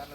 అది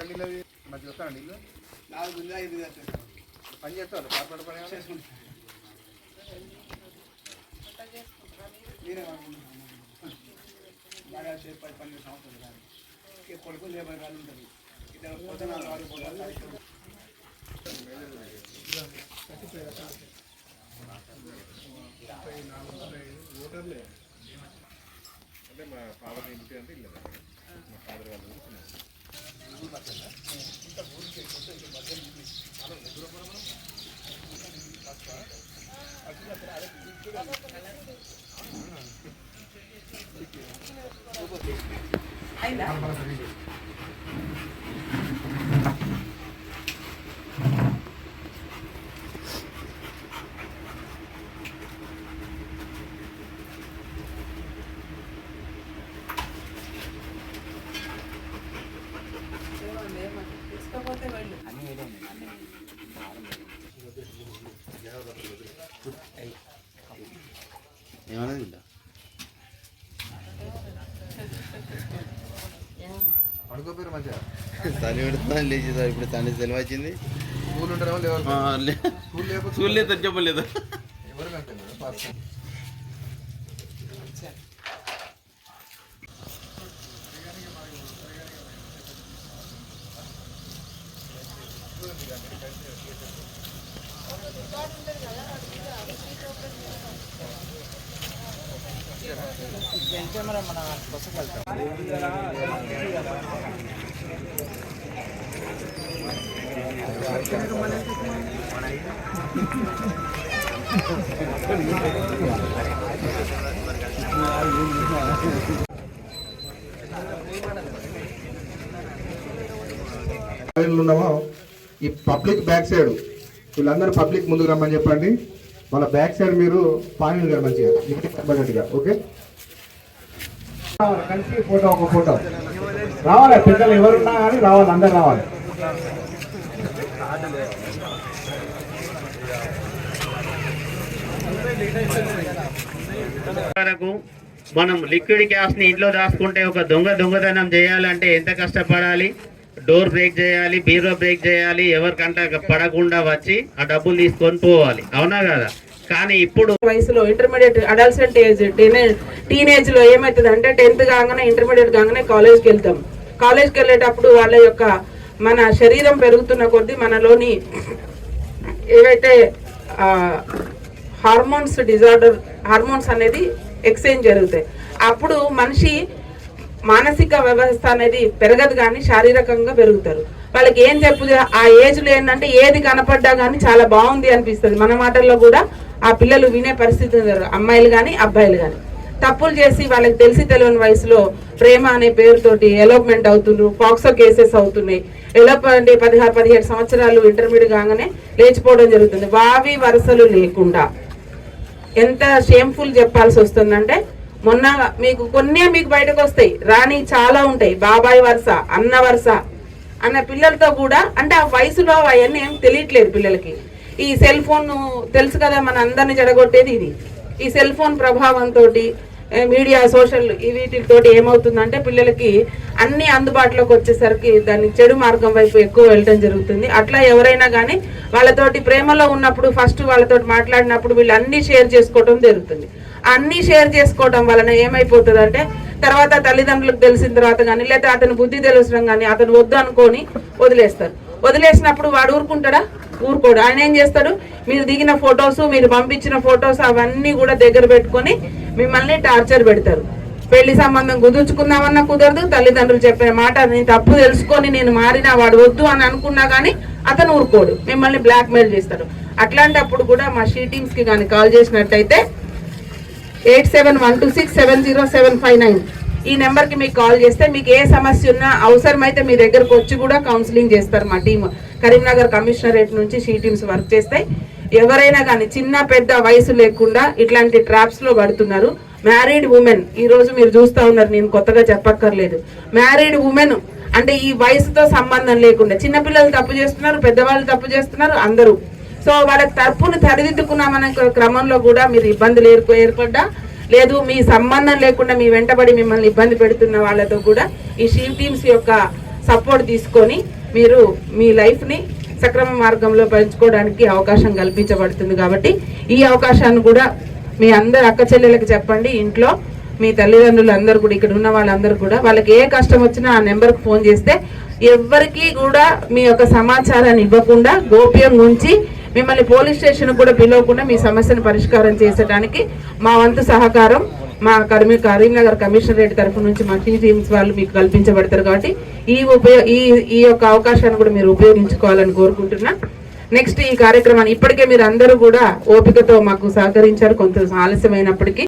నీళ్ళు మధ్య వస్తాను నీళ్ళు నాలుగు ఐదు పని చేస్తారు కార్పొరేట్ పని ఏమన్నా? చేసుకుంటాం మీరే బాగా సేపు పది పన్నెండు సంవత్సరాలు కానీ ఇక కొడుకు లేబర్ కాదు ఉంటుంది ఇద్దరు పోతే నాలుగు అంటే మా ఫాదర్ ఇంటి అంటే ఇల్లు మా ఫాదర్ వాళ్ళు అయిందా ఏమన్నది బిడ్డ పడుకోపోయారు మంచిగా పెడుతున్నా లేచి ఇప్పుడు తండ్రి సెలవు వచ్చింది. స్కూల్ ఉంటారేమో లేవాలి స్కూల్ లేకపోతే చూడలేదు చెప్పలేదు? ఎవరికి ఉన్నామో ఈ పబ్లిక్ బ్యాక్ సైడ్. వీళ్ళందరూ పబ్లిక్ ముందుకు రమ్మని చెప్పండి. వాళ్ళ బ్యాక్ సైడ్ మీరు పాయింట్ గారు మంచిగా ఇంటికి ఓకే? కలిసి ఫోటో ఒక ఫోటో. రావాలి పెద్దలు ఎవరున్నా కానీ రావాలి అందరు రావాలి. వరకు మనం లిక్విడ్ గ్యాస్ని ఇంట్లో దాచుకుంటే ఒక దొంగ దొంగతనం చేయాలంటే ఎంత కష్టపడాలి? డోర్ బ్రేక్ చేయాలి బీరో బ్రేక్ చేయాలి ఎవరికంట పడకుండా వచ్చి ఆ డబ్బులు తీసుకొని పోవాలి. అవునా కదా? కానీ ఇప్పుడు వయసులో ఇంటర్మీడియట్ అడల్సెంట్ ఏజ్ టీనేజ్లో ఏమవుతుంది అంటే టెన్త్ కాగానే ఇంటర్మీడియట్ కాగానే కాలేజ్కి వెళ్తాం. కాలేజ్కి వెళ్ళేటప్పుడు వాళ్ళ యొక్క మన శరీరం పెరుగుతున్న కొద్దీ మనలోని ఏవైతే హార్మోన్స్ డిజార్డర్ హార్మోన్స్ అనేది ఎక్స్చేంజ్ జరుగుతాయి. అప్పుడు మనిషి మానసిక వ్యవస్థ అనేది పెరగదు కానీ శారీరకంగా పెరుగుతారు. వాళ్ళకి ఏం చెప్పు ఆ ఏజ్లో ఏంటంటే ఏది కనపడ్డా కానీ చాలా బాగుంది అనిపిస్తుంది. మన మాటల్లో కూడా ఆ పిల్లలు వినే పరిస్థితి అమ్మాయిలు కానీ అబ్బాయిలు కానీ తప్పులు చేసి వాళ్ళకి తెలిసి తెలియని వయసులో ప్రేమ అనే పేరుతోటి ఎలోప్మెంట్ అవుతుండ్రు. పాక్సో కేసెస్ అవుతున్నాయి. ఎలోప్ అంటే పదిహారు పదిహేడు సంవత్సరాలు ఇంటర్మీడియట్ కాగానే లేచిపోవడం జరుగుతుంది. వావి వరుసలు లేకుండా ఎంత షేమ్ఫుల్ చెప్పాల్సి వస్తుందంటే మొన్న మీకు కొన్నే మీకు బయటకు వస్తాయి. రాని చాలా ఉంటాయి. బాబాయ్ వరుస అన్న వరుస అన్న పిల్లలతో కూడా అంటే ఆ వయసులో అవన్నీ ఏం తెలియట్లేదు పిల్లలకి. ఈ సెల్ ఫోన్ తెలుసు కదా మన అందరిని జడగొట్టేది ఇది. ఈ సెల్ ఫోన్ ప్రభావంతో మీడియా సోషల్ వీటితోటి ఏమవుతుందంటే పిల్లలకి అన్ని అందుబాటులోకి వచ్చేసరికి దాన్ని చెడు మార్గం వైపు ఎక్కువ వెళ్ళటం జరుగుతుంది. అట్లా ఎవరైనా కానీ వాళ్ళతోటి ప్రేమలో ఉన్నప్పుడు ఫస్ట్ వాళ్ళతోటి మాట్లాడినప్పుడు వీళ్ళు అన్ని షేర్ చేసుకోవటం జరుగుతుంది. అన్నీ షేర్ చేసుకోవడం వలన ఏమైపోతుంది అంటే తర్వాత తల్లిదండ్రులకు తెలిసిన తర్వాత కానీ లేదా అతని బుద్ధి తెలుసడం కానీ అతను వద్దు అనుకొని వదిలేస్తారు. వదిలేసినప్పుడు వాడు ఊరుకుంటాడా? ఊరుకోడు. ఆయన ఏం చేస్తాడు? మీరు దిగిన ఫొటోస్ మీరు పంపించిన ఫొటోస్ అవన్నీ కూడా దగ్గర పెట్టుకొని మిమ్మల్ని టార్చర్ పెడతారు. పెళ్ళి సంబంధం కుదుర్చుకుందామన్నా కుదరదు. తల్లిదండ్రులు చెప్పిన మాట నేను తప్పు తెలుసుకొని నేను మారినా వాడు వద్దు అని అనుకున్నా కానీ అతను ఊరుకోడు. మిమ్మల్ని బ్లాక్మెయిల్ చేస్తాడు. అట్లాంటప్పుడు కూడా మా షీ కానీ కాల్ చేసినట్టయితే eight seven one two six seven zero seven five nine. ఈ నెంబర్కి మీకు కాల్ చేస్తే మీకు ఏ సమస్య ఉన్నా అవసరమైతే మీ దగ్గరకు వచ్చి కూడా కౌన్సిలింగ్ చేస్తారు మా టీం కరీంనగర్ కమిషనరేట్ నుంచి షీ టీమ్స్ వర్క్ చేస్తాయి. ఎవరైనా కానీ చిన్న పెద్ద వయసు లేకుండా ఇట్లాంటి ట్రాప్స్లో పడుతున్నారు. మ్యారీడ్ ఉమెన్ ఈరోజు మీరు చూస్తా ఉన్నారు నేను కొత్తగా చెప్పక్కర్లేదు. మ్యారీడ్ ఉమెన్ అంటే ఈ వయసుతో సంబంధం లేకుండా చిన్నపిల్లలు తప్పు చేస్తున్నారు పెద్దవాళ్ళు తప్పు చేస్తున్నారు అందరూ. సో వాళ్ళకి తరపును సరిదిద్దుకున్నామనే క్రమంలో కూడా మీరు ఇబ్బందులు ఏర్ప ఏర్పడ్డా? లేదు మీ సంబంధం లేకుండా మీ వెంటబడి మిమ్మల్ని ఇబ్బంది పెడుతున్న వాళ్ళతో కూడా ఈ షీవ్ టీమ్స్ యొక్క సపోర్ట్ తీసుకొని మీరు మీ లైఫ్ని సక్రమ మార్గంలో పెంచుకోవడానికి అవకాశం కల్పించబడుతుంది కాబట్టి ఈ అవకాశాన్ని కూడా మీ అందరు అక్క చెల్లెలకు చెప్పండి. ఇంట్లో మీ తల్లిదండ్రులు అందరు కూడా ఇక్కడ ఉన్న వాళ్ళందరూ కూడా వాళ్ళకి ఏ కష్టం వచ్చినా ఆ నెంబర్కి ఫోన్ చేస్తే ఎవ్వరికీ కూడా మీ యొక్క సమాచారాన్ని ఇవ్వకుండా గోప్యం ఉంచి మిమ్మల్ని పోలీస్ స్టేషన్ కూడా పిలవకుండా మీ సమస్యను పరిష్కారం చేసడానికి మా వంతు సహకారం మా కరీం కరీంనగర్ కమిషనరేట్ తరఫు నుంచి మా టీ టీమ్స్ వాళ్ళు మీకు కల్పించబడతారు కాబట్టి ఈ ఉపయోగ ఈ ఈ యొక్క అవకాశాన్ని కూడా మీరు ఉపయోగించుకోవాలని కోరుకుంటున్నా. నెక్స్ట్ ఈ కార్యక్రమాన్ని ఇప్పటికే మీరు అందరూ కూడా ఓపికతో మాకు సహకరించారు. కొంత ఆలస్యమైనప్పటికీ